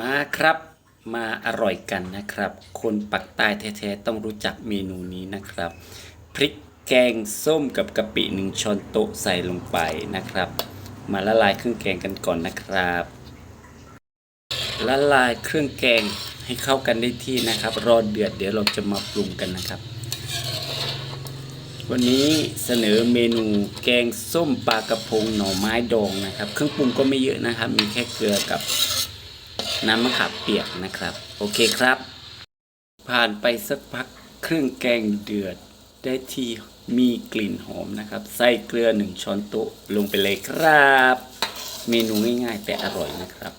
มาครับมาอร่อยกันนะครับ คนปักใต้แท้ๆต้องรู้จักเมนูนี้นะครับ พริกแกงส้มกับกะปิหนึ่งช้อนโต๊ะใส่ลงไปนะครับ มาละลายเครื่องแกงกันก่อนนะครับ ละลายเครื่องแกงให้เข้ากันได้ที่นะครับ รอเดือดเดี๋ยวเราจะมาปรุงกันนะครับ วันนี้เสนอเมนูแกงส้มปลากระพงหน่อไม้ดองนะครับ เครื่องปรุงก็ไม่เยอะนะครับ มีแค่เกลือกับ น้ำมะขามเปียกนะครับ โอเคครับ ผ่านไปสักพักเครื่องแกงเดือดได้ที่มีกลิ่นหอมนะครับ ใส่เกลือหนึ่งช้อนโต๊ะลงไปเลยครับ เมนูง่ายๆ แต่อร่อยนะครับ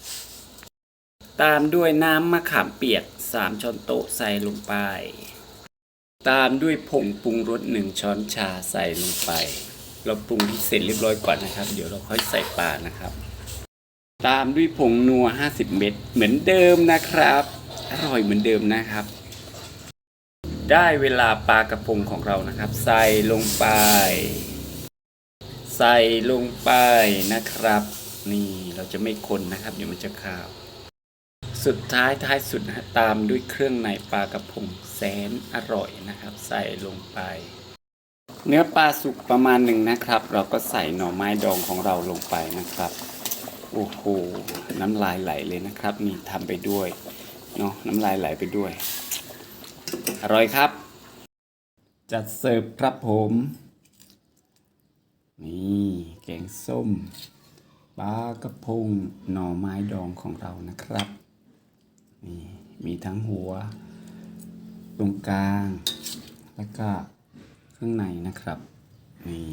ตามด้วยน้ำมะขามเปียก 3 ช้อนโต๊ะใส่ลงไป ตามด้วยผงปรุงรสหนึ่งช้อนชาใส่ลงไป เราปรุงที่เสร็จเรียบร้อยก่อนนะครับ เดี๋ยวเราค่อยใส่ปลานะครับ ตามด้วยผงนัว 50 เม็ดเหมือนเดิมนะครับ อร่อยเหมือนเดิมนะครับ ได้เวลาปลากระพงของเรานะครับ ใส่ลงไป ใส่ลงไปนะครับ นี่เราจะไม่คนนะครับ เดี๋ยวมันจะขาว สุดท้ายท้ายสุดนะตามด้วยเครื่องในปลากระพงแสนอร่อยนะครับ ใส่ลงไปเนื้อปลาสุกประมาณหนึ่งนะครับ เราก็ใส่หน่อไม้ดองของเราลงไปนะครับ โอ้โห น้ำลายไหลเลยนะครับนี่ทำไปด้วย เนาะน้ำลายไหลไปด้วย อร่อยครับ จัดเสิร์ฟครับผม นี่แกงส้มปลากระพงหน่อไม้ดองของเรานะครับ นี่มีทั้งหัว ตรงกลาง แล้วก็ข้างในนะครับ นี่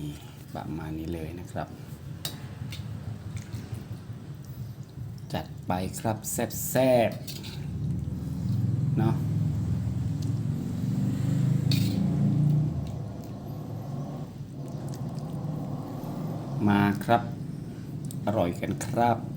ประมาณนี้เลยนะครับ จัดไปครับแซ่บๆเนาะมาครับ อร่อยกันครับ